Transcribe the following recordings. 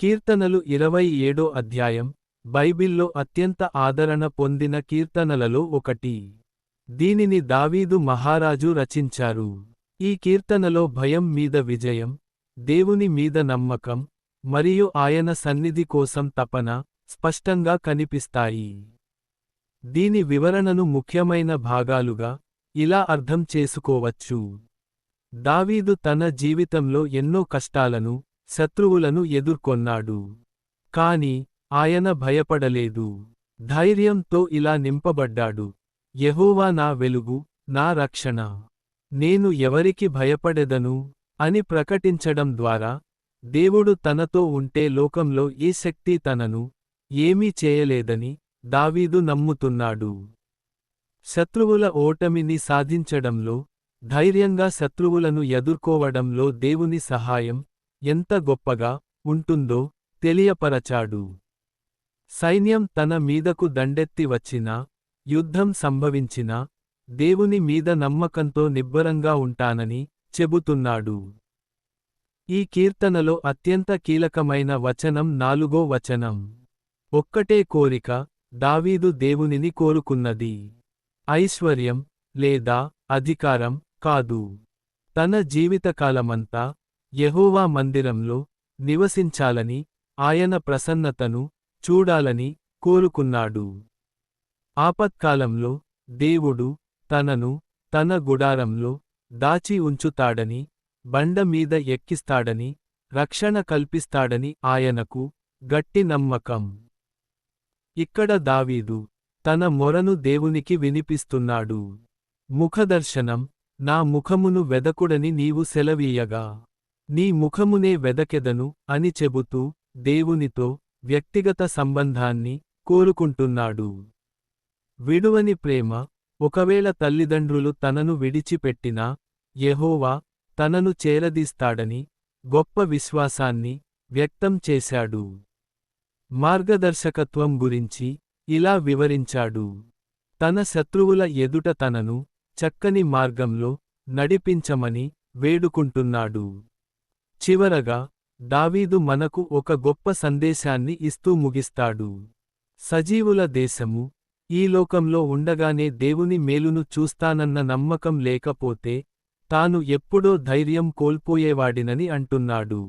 కీర్తనలు ఇరవై ఏడో అధ్యాయం బైబిల్లో అత్యంత ఆదరణ పొందిన కీర్తనలలో ఒకటి. దీనిని దావీదు మహారాజు రచించారు. ఈ కీర్తనలో భయం మీద విజయం దేవుని మీద నమ్మకం మరియు ఆయన సన్నిధి కోసం తపన స్పష్టంగా కనిపిస్తాయి. దీని వివరణను ముఖ్యమైన భాగాలుగా ఇలా అర్థం చేసుకోవచ్చు. దావీదు తన జీవితంలో ఎన్నో కష్టాలను శత్రువులను ఎదుర్కొన్నాడు. కాని ఆయన భయపడలేదు. ధైర్యంతో ఇలా నింపబడ్డాడు. యహోవా నా వెలుగు నా రక్షణ. నేను ఎవరికి భయపడెదను అని ప్రకటించడం ద్వారా దేవుడు తనతో ఉంటే లోకంలో ఏ శక్తి తనను ఏమీ చేయలేదని దావీదు నమ్ముతున్నాడు. శత్రువుల ఓటమిని సాధించడంలో ధైర్యంగా శత్రువులను ఎదుర్కోవడంలో దేవుని సహాయం ఎంత గొప్పగా ఉంటుందో తెలియపరచాడు. సైన్యం తన మీదకు దండెత్తి వచ్చినా యుద్ధం సంభవించినా దేవుని మీద నమ్మకంతో నిబ్బరంగా ఉంటానని చెబుతున్నాడు. ఈ కీర్తనలో అత్యంత కీలకమైన వచనం నాలుగో వచనం. ఒక్కటే కోరిక దావీదు దేవునిని కోరుకున్నది. ఐశ్వర్యం లేదా అధికారం కాదు. తన జీవితకాలమంతా యహోవా మందిరంలో నివసించాలని ఆయన ప్రసన్నతను చూడాలని కోరుకున్నాడు. ఆపత్కాలంలో దేవుడు తనను తన గుడారంలో దాచి ఉంచుతాడని బండమీద ఎక్కిస్తాడని రక్షణ కల్పిస్తాడని ఆయనకు గట్టి నమ్మకం. ఇక్కడ దావీదు తన మొరను దేవునికి వినిపిస్తున్నాడు. ముఖదర్శనం నా ముఖమును వెదకుడని నీవు సెలవీయగా. నీ ముఖమునే వెదకెదను అని చెబుతూ దేవునితో వ్యక్తిగత సంబంధాన్ని కోరుకుంటున్నాడు. విడువని ప్రేమ ఒకవేళ తల్లిదండ్రులు తనను విడిచిపెట్టినా యెహోవా తనను చేరదీస్తాడని గొప్ప విశ్వాసాన్ని వ్యక్తం చేశాడు. మార్గదర్శకత్వం గురించి ఇలా వివరించాడు. తన శత్రువుల ఎదుట తనను చక్కని మార్గంలో నడిపించమని వేడుకుంటున్నాడు. చివరగా దావీదు మనకు ఒక గొప్ప సందేశాన్ని ఇస్తూ ముగిస్తాడు. సజీవుల దేశము ఈ లోకంలో ఉండగానే దేవుని మేలును చూస్తానన్న నమ్మకం లేకపోతే తాను ఎప్పుడో ధైర్యం కోల్పోయేవాడినని అంటున్నాడు.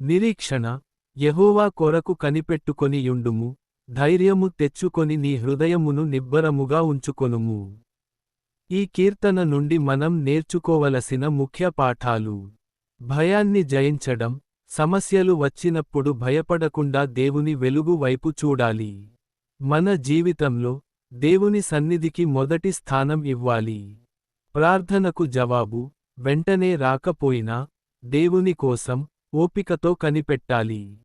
నిరీక్షణ యెహోవా కొరకు కనిపెట్టుకొని యుండుము ధైర్యము తెచ్చుకొని నీ హృదయమును నిబ్బరముగా ఉంచుకొనుము. ఈ కీర్తన నుండి మనం నేర్చుకోవలసిన ముఖ్య పాఠాలు భయాన్ని జయించడం సమస్యలు వచ్చినప్పుడు భయపడకుండా దేవుని వెలుగు వైపు చూడాలి. మన జీవితంలో దేవుని సన్నిధికి మొదటి స్థానం ఇవ్వాలి. ప్రార్థనకు జవాబు వెంటనే రాకపోయినా దేవుని కోసం ఓపికతో కనిపెట్టాలి.